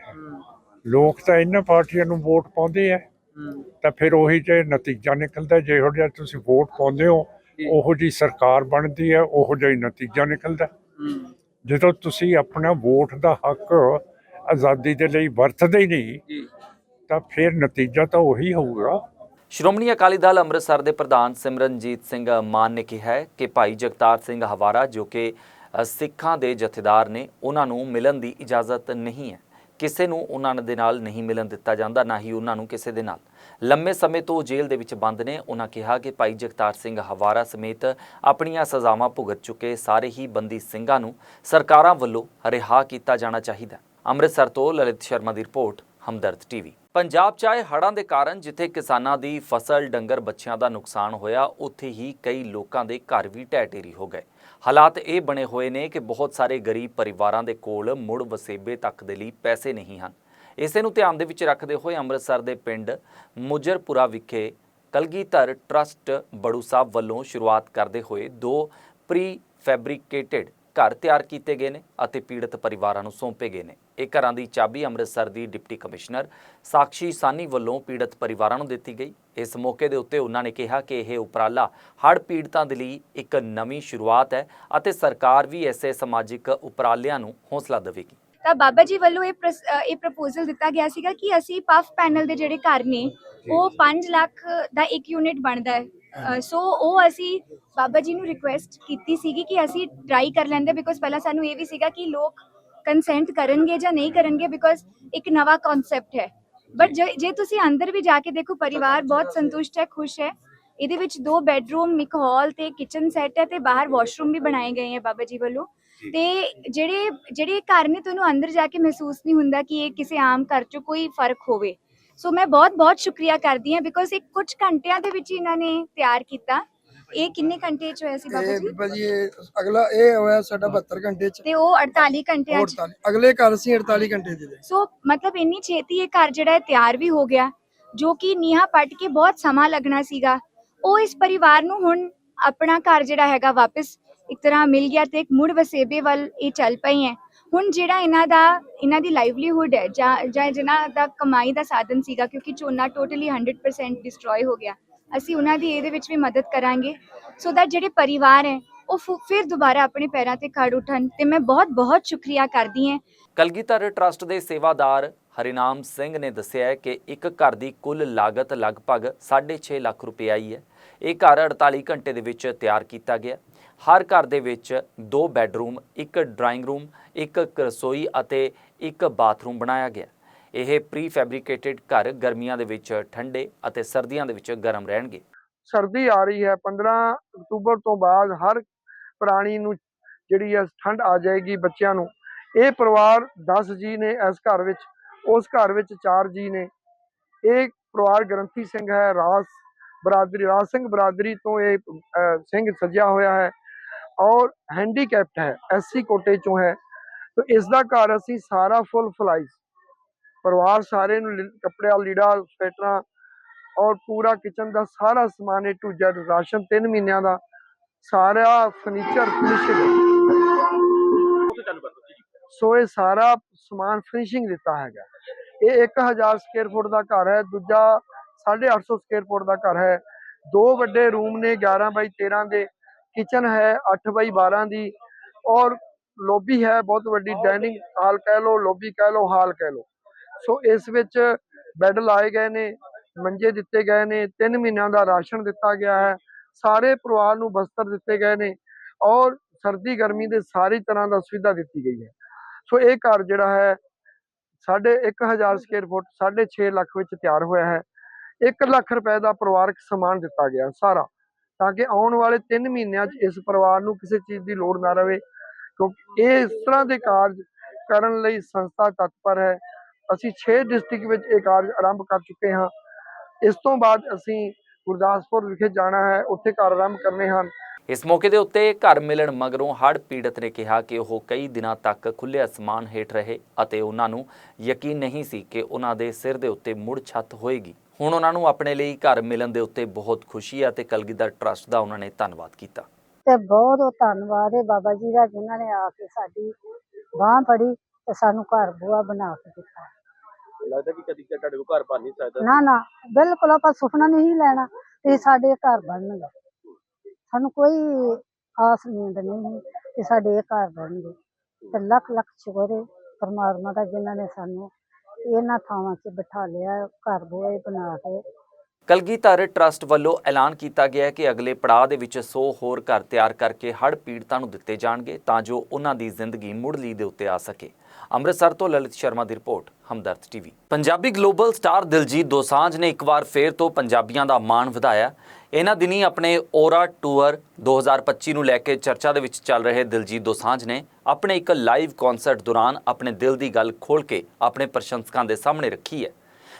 ਲੋਕ ਤਾਂ ਇਹਨਾਂ ਪਾਰਟੀਆਂ ਨੂੰ ਵੋਟ ਪਾਉਂਦੇ ਆ ਤਾਂ ਫਿਰ ਉਹੀ ਜੇ ਨਤੀਜਾ ਨਿਕਲਦਾ ਜਿਹੋ ਜਿਹਾ ਤੁਸੀਂ ਵੋਟ ਪਾਉਂਦੇ ਹੋ। ਉਹੋ ਜੀ ਸਰਕਾਰ ਬਣਦੀ ਹੈ ਉਹੋ ਜਿਹਾ ਹੀ ਨਤੀਜਾ ਨਿਕਲਦਾ। ਜਦੋਂ ਤੁਸੀਂ ਆਪਣਾ ਵੋਟ ਦਾ ਹੱਕ ਆਜ਼ਾਦੀ ਦੇ ਲਈ ਵਰਤਦੇ ਹੀ ਨਹੀਂ ਤਾਂ ਫਿਰ ਨਤੀਜਾ ਤਾਂ ਉਹੀ ਹੋਊਗਾ। ਸ਼੍ਰੋਮਣੀ ਅਕਾਲੀ ਦਲ ਅੰਮ੍ਰਿਤਸਰ ਦੇ ਪ੍ਰਧਾਨ ਸਿਮਰਨਜੀਤ ਸਿੰਘ ਮਾਨ ਨੇ ਕਿਹਾ ਹੈ ਕਿ ਭਾਈ ਜਗਤਾਰ ਸਿੰਘ ਹਵਾਰਾ ਜੋ ਕਿ ਸਿੱਖਾਂ ਦੇ ਜਥੇਦਾਰ ਨੇ ਉਹਨਾਂ ਨੂੰ ਮਿਲਣ ਦੀ ਇਜਾਜ਼ਤ ਨਹੀਂ ਹੈ। ਕਿਸੇ ਨੂੰ ਉਹਨਾਂ ਦੇ ਨਾਲ ਨਹੀਂ ਮਿਲਣ ਦਿੱਤਾ ਜਾਂਦਾ, ਨਾ ਹੀ ਉਹਨਾਂ ਨੂੰ ਕਿਸੇ ਦੇ ਨਾਲ। ਲੰਮੇ ਸਮੇਂ ਤੋਂ ਜੇਲ੍ਹ ਦੇ ਵਿੱਚ ਬੰਦ ਨੇ। ਉਹਨਾਂ ਕਿਹਾ ਕਿ ਭਾਈ ਜਗਤਾਰ ਸਿੰਘ ਹਵਾਰਾ ਸਮੇਤ ਆਪਣੀਆਂ ਸਜ਼ਾਵਾਂ ਭੁਗਤ ਚੁੱਕੇ ਸਾਰੇ ਹੀ ਬੰਦੀ ਸਿੰਘਾਂ ਨੂੰ ਸਰਕਾਰਾਂ ਵੱਲੋਂ ਰਿਹਾ ਕੀਤਾ ਜਾਣਾ ਚਾਹੀਦਾ। ਅੰਮ੍ਰਿਤਸਰ ਤੋਂ ਲਲਿਤ ਸ਼ਰਮਾ ਦੀ ਰਿਪੋਰਟ, ਹਮਦਰਦ ਟੀਵੀ। ਪੰਜਾਬ 'ਚ ਆਏ ਹੜ੍ਹਾਂ ਦੇ ਕਾਰਨ ਜਿੱਥੇ ਕਿਸਾਨਾਂ ਦੀ ਫਸਲ, ਡੰਗਰ ਬੱਚਿਆਂ ਦਾ ਨੁਕਸਾਨ ਹੋਇਆ, ਉੱਥੇ ਹੀ ਕਈ ਲੋਕਾਂ ਦੇ ਘਰ ਵੀ ਢਹਿ ਢੇਰੀ ਹੋ ਗਏ। ਹਾਲਾਤ ਇਹ ਬਣੇ ਹੋਏ ਨੇ ਕਿ ਬਹੁਤ ਸਾਰੇ ਗਰੀਬ ਪਰਿਵਾਰਾਂ ਦੇ ਕੋਲ ਮੁੜ ਵਸੇਬੇ ਤੱਕ ਦੇ ਲਈ ਪੈਸੇ ਨਹੀਂ ਹਨ। ਇਸੇ ਨੂੰ ਧਿਆਨ ਦੇ ਵਿੱਚ ਰੱਖਦੇ ਹੋਏ ਅੰਮ੍ਰਿਤਸਰ ਦੇ ਪਿੰਡ ਮੁਜਰਪੁਰਾ ਵਿਖੇ ਕਲਗੀਧਰ ਟਰਸਟ ਬੜੂ ਸਾਹਿਬ ਵੱਲੋਂ ਸ਼ੁਰੂਆਤ ਕਰਦੇ ਹੋਏ ਦੋ ਪ੍ਰੀ ਫੈਬਰਿਕੇਟਿਡ ਘਰ ਤਿਆਰ ਕੀਤੇ ਗਏ ਨੇ ਅਤੇ ਪੀੜਤ ਪਰਿਵਾਰਾਂ ਨੂੰ ਸੌਂਪੇ ਗਏ ਨੇ। ਇਹ ਘਰਾਂ ਦੀ ਚਾਬੀ ਅੰਮ੍ਰਿਤਸਰ ਦੀ ਡਿਪਟੀ ਕਮਿਸ਼ਨਰ ਸਾਕਸ਼ੀ ਸਾਨੀ ਵੱਲੋਂ ਪੀੜਤ ਪਰਿਵਾਰਾਂ ਨੂੰ ਦਿੱਤੀ ਗਈ। ਇਸ ਮੌਕੇ ਦੇ ਉੱਤੇ ਉਹਨਾਂ ਨੇ ਕਿਹਾ ਕਿ ਇਹ ਉਪਰਾਲਾ ਹੜ੍ਹ ਪੀੜਤਾਂ ਦੇ ਲਈ ਇੱਕ ਨਵੀਂ ਸ਼ੁਰੂਆਤ ਹੈ ਅਤੇ ਸਰਕਾਰ ਵੀ ਐਸੇ ਸਮਾਜਿਕ ਉਪਰਾਲਿਆਂ ਨੂੰ ਹੌਸਲਾ ਦੇਵੇਗੀ। ਤਾਂ ਬਾਬਾ ਜੀ ਵੱਲੋਂ ਇਹ ਇਹ ਪ੍ਰਪੋਜ਼ਲ ਦਿੱਤਾ ਗਿਆ ਸੀਗਾ ਕਿ ਅਸੀਂ ਪਫ ਪੈਨਲ ਦੇ ਜਿਹੜੇ ਘਰ ਨੇ ਉਹ 5 ਲੱਖ ਦਾ ਇੱਕ ਯੂਨਿਟ ਬਣਦਾ ਹੈ। ਸੋ ਉਹ ਅਸੀਂ ਬਾਬਾ ਜੀ ਨੂੰ ਰਿਕੁਐਸਟ ਕੀਤੀ ਸੀਗੀ ਕਿ ਅਸੀਂ ਟਰਾਈ ਕਰ ਲੈਂਦੇ ਬਿਕੋਜ਼ ਪਹਿਲਾਂ ਸਾਨੂੰ ਇਹ ਵੀ ਸੀਗਾ ਕਿ ਲੋਕ ਕੰਸੈਂਟ ਕਰਨਗੇ ਜਾਂ ਨਹੀਂ ਕਰਨਗੇ ਬਿਕੋਜ਼ ਇੱਕ ਨਵਾਂ ਕਨਸੈਪਟ ਹੈ। ਬਟ ਜੇ ਤੁਸੀਂ ਅੰਦਰ ਵੀ ਜਾ ਕੇ ਦੇਖੋ ਪਰਿਵਾਰ ਬਹੁਤ ਸੰਤੁਸ਼ਟ ਹੈ ਖੁਸ਼ ਹੈ। ਇਹਦੇ ਵਿੱਚ ਦੋ ਬੈੱਡਰੂਮ ਇੱਕ ਹਾਲ ਤੇ ਕਿਚਨ ਸੈੱਟ ਹੈ ਤੇ ਬਾਹਰ ਵਾਸ਼ਰੂਮ ਵੀ ਬਣਾਏ ਗਏ ਹੈ ਬਾਬਾ ਜੀ ਵੱਲੋਂ। ਤੇ ਜਿਹੜੇ ਜਿਹੜੇ ਘਰ ਨੇ ਤੁਹਾਨੂੰ ਅੰਦਰ ਜਾ ਕੇ ਮਹਿਸੂਸ ਨਹੀਂ ਹੁੰਦਾ ਕਿ ਇਹ ਕਿਸੇ ਆਮ ਘਰ 'ਚ ਕੋਈ ਫ਼ਰਕ ਹੋਵੇ। ਸੋ ਮੈਂ ਬਹੁਤ ਬਹੁਤ ਸ਼ੁਕਰੀਆ ਕਰਦੀ ਹਾਂ ਬਿਕੋਜ਼ ਇਹ ਕੁਝ ਘੰਟਿਆਂ ਦੇ ਵਿੱਚ ਹੀ ਇਹਨਾਂ ਨੇ ਤਿਆਰ ਕੀਤਾ। ਇਹ ਕਿੰਨੇ ਘੰਟੇ 'ਚ ਹੋਇਆ ਸੀ ਬਾਬਾ ਜੀ? ਬੀਬਾ ਜੀ ਇਹ ਅਗਲਾ ਇਹ ਹੋਇਆ ਸਾਡਾ 72 ਘੰਟੇ ਚ। ਤੇ ਉਹ 48 ਘੰਟਿਆਂ 'ਚ। 48 ਅਗਲੇ ਘਰ ਸੀ 48 ਘੰਟੇ ਦੇ ਦੇ ਸੋ ਮਤਲਬ ਇੰਨੀ ਛੇਤੀ ਇਹ ਘਰ ਜਿਹੜਾ ਹੈ ਤਿਆਰ ਵੀ ਹੋ ਗਿਆ ਜੋ ਕਿ ਨੀਹਾਂ ਪੱਟ ਕੇ ਬਹੁਤ ਸਮਾਂ ਲੱਗਣਾ ਸੀਗਾ। ਉਹ ਇਸ ਪਰਿਵਾਰ ਨੂੰ ਹੁਣ ਆਪਣਾ ਘਰ ਜਿਹੜਾ ਹੈਗਾ ਵਾਪਸ ਇੱਕ ਤਰ੍ਹਾਂ ਮਿਲ ਗਿਆ ਤੇ ਇੱਕ ਮੁੜ ਵਸੇਬੇ ਵੱਲ ਇਹ ਚੱਲ ਪਈ ਹੈ। ਹੁਣ ਜਿਹੜਾ ਇਹਨਾਂ ਦਾ, ਇਹਨਾਂ ਦੀ ਲਾਈਵਲੀਹੁੱਡ ਹੈ, ਜਾਂ ਜਾਂ ਜਿਨ੍ਹਾਂ ਦਾ ਕਮਾਈ ਦਾ ਸਾਧਨ ਸੀਗਾ, ਕਿਉਂਕਿ ਝੋਨਾ ਟੋਟਲੀ 100% ਡਿਸਟਰੋਏ ਹੋ ਗਿਆ। ਅਸੀਂ ਉਹਨਾਂ ਦੀ ਇਹਦੇ ਵਿੱਚ ਵੀ ਮਦਦ ਕਰਾਂਗੇ। ਸੋ that ਜਿਹੜੇ ਪਰਿਵਾਰ ਹੈ, ਉਹ ਫਿਰ ਦੁਬਾਰਾ ਆਪਣੇ ਪੈਰਾਂ ਤੇ ਖੜ ਉੱਠਣ। ਤੇ ਮੈਂ ਬਹੁਤ ਬਹੁਤ ਸ਼ੁਕਰੀਆ ਕਰਦੀ ਹਾਂ। ਕਲਗੀਧਰ ਟਰਸਟ ਦੇ ਸੇਵਾਦਾਰ ਹਰਿਨਾਮ ਸਿੰਘ ਨੇ ਦੱਸਿਆ ਕਿ ਇੱਕ ਘਰ ਦੀ ਕੁੱਲ ਲਾਗਤ ਲਗਭਗ 6.5 ਲੱਖ ਰੁਪਏ ਆਈ ਹੈ। ਇਹ ਘਰ 48 ਘੰਟੇ ਦੇ ਵਿੱਚ ਤਿਆਰ ਕੀਤਾ ਗਿਆ। ਹਰ ਘਰ ਦੇ ਵਿੱਚ ਦੋ ਬੈੱਡਰੂਮ, ਇੱਕ ਡਰਾਇੰਗ ਰੂਮ, ਇੱਕ ਰਸੋਈ ਅਤੇ ਇੱਕ ਬਾਥਰੂਮ ਬਣਾਇਆ ਗਿਆ। ਇਹ ਪ੍ਰੀ ਫੈਬਰਿਕੇਟਡ ਘਰ ਗਰਮੀਆਂ ਦੇ ਵਿੱਚ ਠੰਡੇ ਅਤੇ ਸਰਦੀਆਂ ਦੇ ਵਿੱਚ ਗਰਮ ਰਹਿਣਗੇ। ਸਰਦੀ ਆ ਰਹੀ ਹੈ। 15 ਅਕਤੂਬਰ ਤੋਂ ਬਾਅਦ ਹਰ ਪ੍ਰਾਣੀ ਨੂੰ ਜਿਹੜੀ ਹੈ ਠੰਡ ਆ ਜਾਏਗੀ ਬੱਚਿਆਂ ਨੂੰ। ਇਹ ਪਰਿਵਾਰ 10 ਜੀ ਨੇ ਇਸ ਘਰ ਵਿੱਚ, ਉਸ ਘਰ ਵਿੱਚ 4 ਜੀ ਨੇ। ਇਹ ਪਰਿਵਾਰ ਗ੍ਰੰਥੀ ਸਿੰਘ ਹੈ। ਰਾਸ ਬਰਾਦਰੀ ਰਾਜ ਸਿੰਘ ਬਰਾਦਰੀ ਤੋਂ ਇਹ ਸਿੰਘ ਸੱਜਿਆ ਹੋਇਆ ਹੈ। ਔਰ ਹੈਂਡੀਕੈਪਟ ਹੈ ਐਸਸੀ ਕੋਟੇ ਚੋਂ ਹੈ। ਤਾਂ ਇਸ ਦਾ ਘਰ ਅਸੀਂ ਸਾਰਾ ਫੁੱਲ ਫਲਾਈਜ਼ ਪਰਿਵਾਰ ਸਾਰੇ ਨੂੰ ਲੀ- ਲੀੜਾ, ਸਵੈਟਰਾਂ ਔਰ ਪੂਰਾ ਕਿਚਨ ਦਾ ਸਾਰਾ ਸਮਾਨ ਏ ਟੂ ਜ਼ੈਡ ਰਾਸ਼ਨ 3 ਮਹੀਨਿਆਂ ਦਾ, ਸਾਰਾ ਫਰਨੀਚਰ ਫਿਨਿਸ਼ਿੰਗ ਸੋ ਇਹ ਸਾਰਾ ਸਮਾਨ ਫਿਨਿਸ਼ਿੰਗ ਦਿੱਤਾ ਹੈਗਾ। ਇਹ 1000 ਸਕੁਅਰ ਫੁੱਟ ਦਾ ਘਰ ਹੈ, ਦੂਜਾ 850 ਸਕੁਅਰ ਫੁੱਟ ਦਾ ਘਰ ਹੈ। ਦੋ ਵੱਡੇ ਰੂਮ ਨੇ 11 ਬਾਈ 13 ਦੇ। ਕਿਚਨ ਹੈ 8 ਬਾਈ 12 ਦੀ ਔਰ ਲੌਬੀ ਹੈ ਬਹੁਤ ਵੱਡੀ ਡਾਈਨਿੰਗ ਹਾਲ ਕਹਿ ਲਓ ਲੌਬੀ ਕਹਿ ਲਓ ਹਾਲ ਕਹਿ ਲਓ। ਸੋ ਇਸ ਵਿੱਚ ਬੈੱਡ ਲਾਏ ਗਏ ਨੇ, ਮੰਜੇ ਦਿੱਤੇ ਗਏ ਨੇ 3 ਮਹੀਨਿਆਂ ਦਾ ਰਾਸ਼ਨ ਦਿੱਤਾ ਗਿਆ ਹੈ, ਸਾਰੇ ਪਰਿਵਾਰ ਨੂੰ ਬਸਤਰ ਦਿੱਤੇ ਗਏ ਨੇ ਔਰ ਸਰਦੀ ਗਰਮੀ ਦੇ ਸਾਰੀ ਤਰ੍ਹਾਂ ਦਾ ਸੁਵਿਧਾ ਦਿੱਤੀ ਗਈ ਹੈ। ਸੋ ਇਹ ਘਰ ਜਿਹੜਾ ਹੈ, ਸਾਢੇ 1000 ਸਕੁਅਰ ਫੁੱਟ 6.5 ਲੱਖ ਵਿੱਚ ਤਿਆਰ ਹੋਇਆ ਹੈ। 1 ਲੱਖ ਰੁਪਏ ਦਾ ਪਰਿਵਾਰਕ ਸਮਾਨ ਦਿੱਤਾ ਗਿਆ ਸਾਰਾ। ਤਾਂ ਕਿ ਆਉਣ ਵਾਲੇ 3 ਮਹੀਨਿਆਂ 'ਚ ਇਸ ਪਰਿਵਾਰ ਨੂੰ ਕਿਸੇ ਚੀਜ਼ ਦੀ ਲੋੜ ਨਾ ਰਵੇ। ਕਿਉਂਕਿ ਇਹ ਇਸ ਤਰ੍ਹਾਂ ਦੇ ਕਾਰਜ ਕਰਨ ਲਈ ਸੰਸਥਾ ਤਤਪਰ ਹੈ। ਅਸੀਂ 6 ਡਿਸਟ੍ਰਿਕਟ ਵਿੱਚ ਇਹ ਕਾਰਜ ਆਰੰਭ ਕਰ ਚੁੱਕੇ ਹਾਂ। ਇਸ ਤੋਂ ਬਾਅਦ ਅਸੀਂ ਗੁਰਦਾਸਪੁਰ ਵਿਖੇ ਜਾਣਾ ਹੈ। ਉੱਥੇ ਘਰ ਆਰੰਭ ਕਰਨੇ ਹਨ। ਇਸ ਮੌਕੇ ਦੇ ਉੱਤੇ ਘਰ ਮਿਲਣ ਮਗਰੋਂ ਹੜ੍ਹ ਪੀੜਤ ਨੇ ਕਿਹਾ ਕਿ ਉਹ ਕਈ ਦਿਨਾਂ ਤੱਕ ਖੁੱਲੇ ਅਸਮਾਨ ਹੇਠ ਰਹੇ ਅਤੇ ਉਹਨਾਂ ਨੂੰ ਯਕੀਨ ਨਹੀਂ ਸੀ ਕਿ ਉਹਨਾਂ ਦੇ ਸਿਰ ਦੇ ਉੱਤੇ ਮੁੜ ਛੱਤ ਹੋਏਗੀ। ਹੁਣ ਉਹਨਾਂ ਨੂੰ ਆਪਣੇ ਲਈ ਘਰ ਮਿਲਣ ਦੇ ਉੱਤੇ ਬਹੁਤ ਖੁਸ਼ੀ ਹੈ ਤੇ ਕਲਗੀਧਰ ਟਰਸਟ ਦਾ ਉਹਨਾਂ ਨੇ ਧੰਨਵਾਦ ਕੀਤਾ। ਤੇ ਬਹੁਤ ਬਹੁਤ ਧੰਨਵਾਦ ਹੈ ਬਾਬਾ ਜੀ ਦਾ ਜਿਨ੍ਹਾਂ ਨੇ ਆ ਕੇ ਸਾਡੀ ਬਾਹ ਫੜੀ ਤੇ ਸਾਨੂੰ ਘਰ ਬੂਆ ਬਣਾ ਕੇ ਦਿੱਤਾ। ਲੱਗਦਾ ਕਿ ਕਦੀ ਤੁਹਾਡੇ ਕੋਲ ਘਰ ਬਣ ਨਹੀਂ ਸਕਦਾ। ਨਾ ਨਾ ਬਿਲਕੁਲ ਆਪਾਂ ਸੁਪਨਾ ਨਹੀਂ ਲੈਣਾ ਤੇ ਸਾਡੇ ਘਰ ਬਣਨਗੇ ਸਾਨੂੰ ਕੋਈ ਆਸ ਨੀਂਦ ਨਹੀਂ ਕਿ ਸਾਡੇ ਇਹ ਘਰ ਬਣਨਗੇ ਤੇ ਲੱਖ ਲੱਖ ਸ਼ੁਕਰ ਹੈ ਪਰਮਾਤਮਾ ਦਾ ਜਿਨ੍ਹਾਂ ਨੇ ਸਾਨੂੰ ਇਹਨਾਂ ਥਾਵਾਂ 'ਚ ਬਿਠਾ ਲਿਆ, ਘਰ ਬੂਏ ਬਣਾ ਕੇ ਕਲਗੀਧਰ ਟਰਸਟ ਵੱਲੋਂ ਐਲਾਨ ਕੀਤਾ ਗਿਆ ਹੈ ਕਿ ਅਗਲੇ ਪੜਾਅ ਦੇ ਵਿੱਚ 100 ਹੋਰ ਘਰ ਤਿਆਰ ਕਰਕੇ ਹੜ੍ਹ ਪੀੜਤਾਂ ਨੂੰ ਦਿੱਤੇ ਜਾਣਗੇ ਤਾਂ ਜੋ ਉਹਨਾਂ ਦੀ ਜ਼ਿੰਦਗੀ ਮੁੜਲੀ ਦੇ ਉੱਤੇ ਆ ਸਕੇ। ਅੰਮ੍ਰਿਤਸਰ ਤੋਂ ਲਲਿਤ ਸ਼ਰਮਾ ਦੀ report, Hamdard TV. Punjabi global star Diljit Dosanjh ਨੇ ਇੱਕ ਵਾਰ ਫੇਰ ਤੋਂ ਪੰਜਾਬੀਆਂ ਦਾ ਮਾਣ ਵਧਾਇਆ। ਇਹਨਾਂ ਦਿਨੀ ਆਪਣੇ ਔਰਾ ਟੂਰ 2025 ਨੂੰ ਲੈ ਕੇ ਚਰਚਾ ਦੇ ਵਿੱਚ ਚੱਲ ਰਹੇ ਦਿਲਜੀਤ ਦੋਸਾਂਝ ਨੇ ਆਪਣੇ ਇੱਕ ਲਾਈਵ ਕਨਸਰਟ ਦੌਰਾਨ ਆਪਣੇ ਦਿਲ ਦੀ ਗੱਲ ਖੋਲ ਕੇ ਆਪਣੇ ਪ੍ਰਸ਼ੰਸਕਾਂ ਦੇ ਸਾਹਮਣੇ ਰੱਖੀ ਹੈ।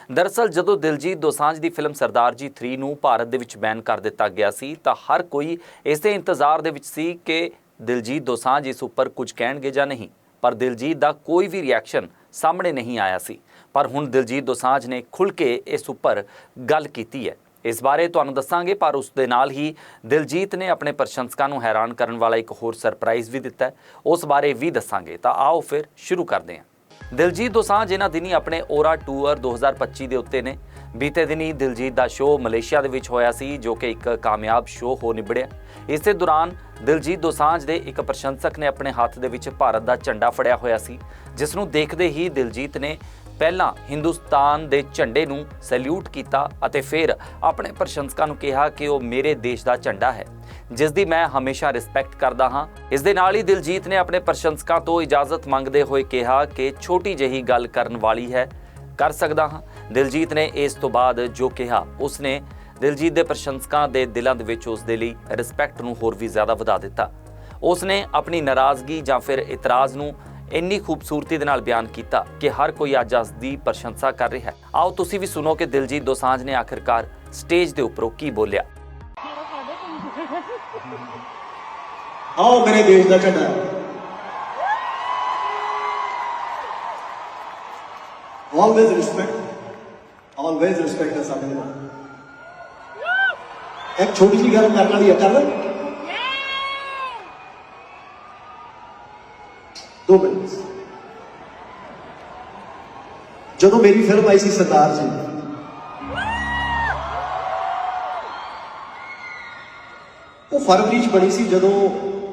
ਦਰਅਸਲ ਜਦੋਂ ਦਿਲਜੀਤ ਦੋਸਾਂਝ ਦੀ ਫਿਲਮ ਸਰਦਾਰ ਜੀ 3 ਨੂੰ ਭਾਰਤ ਦੇ ਵਿੱਚ ਬੈਨ ਕਰ ਦਿੱਤਾ ਗਿਆ ਸੀ, ਤਾਂ ਹਰ ਕੋਈ ਇਸੇ ਇੰਤਜ਼ਾਰ ਦੇ ਵਿੱਚ ਸੀ ਕਿ ਦਿਲਜੀਤ ਦੋਸਾਂਝ ਇਸ ਉੱਪਰ ਕੁਝ ਕਹਿਣਗੇ ਜਾਂ ਨਹੀਂ। ਪਰ ਦਿਲਜੀਤ ਦਾ ਕੋਈ ਵੀ ਰਿਐਕਸ਼ਨ ਸਾਹਮਣੇ ਨਹੀਂ ਆਇਆ ਸੀ। ਪਰ ਹੁਣ ਦਿਲਜੀਤ ਦੋਸਾਂਝ ਨੇ ਖੁੱਲ ਕੇ ਇਸ ਉੱਪਰ ਗੱਲ ਕੀਤੀ ਹੈ। ਇਸ ਬਾਰੇ ਤੁਹਾਨੂੰ ਦੱਸਾਂਗੇ, ਪਰ ਉਸ ਦੇ ਨਾਲ ਹੀ ਦਿਲਜੀਤ ਨੇ ਆਪਣੇ ਪ੍ਰਸ਼ੰਸਕਾਂ ਨੂੰ ਹੈਰਾਨ ਕਰਨ ਵਾਲਾ ਇੱਕ ਹੋਰ ਸਰਪ੍ਰਾਈਜ਼ ਵੀ ਦਿੱਤਾ ਉਸ ਬਾਰੇ ਵੀ ਦੱਸਾਂਗੇ। ਤਾਂ ਆਓ ਫਿਰ ਸ਼ੁਰੂ ਕਰਦੇ ਹਾਂ। ਦਿਲਜੀਤ ਦੋਸਾਂਝ ਇਹਨਾਂ ਦਿਨੀ ਆਪਣੇ ਔਰਾ ਟੂਰ 2025 ਦੇ ਉੱਤੇ ਨੇ। ਬੀਤੇ ਦਿਨੀ ਦਿਲਜੀਤ ਦਾ ਸ਼ੋਅ ਮਲੇਸ਼ੀਆ ਦੇ ਵਿੱਚ ਹੋਇਆ ਸੀ, ਜੋ ਕਿ ਇੱਕ ਕਾਮਯਾਬ ਸ਼ੋਅ ਹੋ ਨਿਬੜਿਆ। ਇਸੇ ਦੌਰਾਨ ਦਿਲਜੀਤ ਦੋਸਾਂਝ ਦੇ ਇੱਕ ਪ੍ਰਸ਼ੰਸਕ ਨੇ ਆਪਣੇ ਹੱਥ ਦੇ ਵਿੱਚ ਭਾਰਤ ਦਾ ਝੰਡਾ ਫੜਿਆ ਹੋਇਆ ਸੀ, ਜਿਸ ਨੂੰ ਦੇਖਦੇ ਹੀ ਦਿਲਜੀਤ ਨੇ ਪਹਿਲਾਂ ਹਿੰਦੁਸਤਾਨ ਦੇ ਝੰਡੇ ਨੂੰ ਸੈਲੂਟ ਕੀਤਾ ਅਤੇ ਫਿਰ ਆਪਣੇ ਪ੍ਰਸ਼ੰਸਕਾਂ ਨੂੰ ਕਿਹਾ ਕਿ ਉਹ ਮੇਰੇ ਦੇਸ਼ ਦਾ ਝੰਡਾ ਹੈ। ਜਿਸ ਦੀ ਮੈਂ ਹਮੇਸ਼ਾ ਰਿਸਪੈਕਟ ਕਰਦਾ ਹਾਂ। ਇਸ ਦੇ ਨਾਲ ਹੀ ਦਿਲਜੀਤ ਨੇ ਆਪਣੇ ਪ੍ਰਸ਼ੰਸਕਾਂ ਤੋਂ ਇਜਾਜ਼ਤ ਮੰਗਦੇ ਹੋਏ ਕਿਹਾ ਕਿ ਛੋਟੀ ਜਿਹੀ ਗੱਲ ਕਰਨ ਵਾਲੀ ਹੈ, ਕਰ ਸਕਦਾ ਹਾਂ। ਦਿਲਜੀਤ ਨੇ ਇਸ ਤੋਂ ਬਾਅਦ ਜੋ ਕਿਹਾ, ਉਸਨੇ ਦਿਲਜੀਤ ਦੇ ਪ੍ਰਸ਼ੰਸਕਾਂ ਦੇ ਦਿਲਾਂ ਦੇ ਵਿੱਚ ਉਸ ਦੇ ਲਈ ਰਿਸਪੈਕਟ ਨੂੰ ਹੋਰ ਵੀ ਜ਼ਿਆਦਾ ਵਧਾ ਦਿੱਤਾ। ਉਸਨੇ ਆਪਣੀ ਨਾਰਾਜ਼ਗੀ ਜਾਂ ਫਿਰ ਇਤਰਾਜ਼ ਨੂੰ ਇੰਨੀ ਖੂਬਸੂਰਤੀ ਦੇ ਨਾਲ ਬਿਆਨ ਕੀਤਾ ਕਿ ਹਰ ਕੋਈ ਅੱਜ ਉਸ ਦੀ ਪ੍ਰਸ਼ੰਸਾ ਕਰ ਰਿਹਾ ਹੈ। ਆਓ ਤੁਸੀਂ ਵੀ ਸੁਣੋ ਕਿ ਦਿਲਜੀਤ ਦੋਸਾਂਝ ਨੇ ਆਖਿਰਕਾਰ ਸਟੇਜ ਦੇ ਉੱਪਰੋਂ ਕੀ ਬੋਲਿਆ। ਆਓ ਮੇਰੇ ਦੇਸ਼ ਦਾ ਝੰਡਾ। ਆਲਵੇਜ਼ ਰਿਸਪੈਕਟ ਆਲਵੇਜ਼ ਰਿਸਪੈਕਟ ਹੈ ਸਾਡੇ ਨਾਲ। ਇੱਕ ਛੋਟੀ ਜਿਹੀ ਗੱਲ ਕਰਨ ਵਾਲੀ ਹੈ ਕਰ ਦੋ ਮਿੰਟ। ਜਦੋਂ ਮੇਰੀ ਫਿਲਮ ਆਈ ਸੀ ਸਰਦਾਰ ਜੀ, ਉਹ ਫਰਵਰੀ ਚ ਬਣੀ ਸੀ ਜਦੋਂ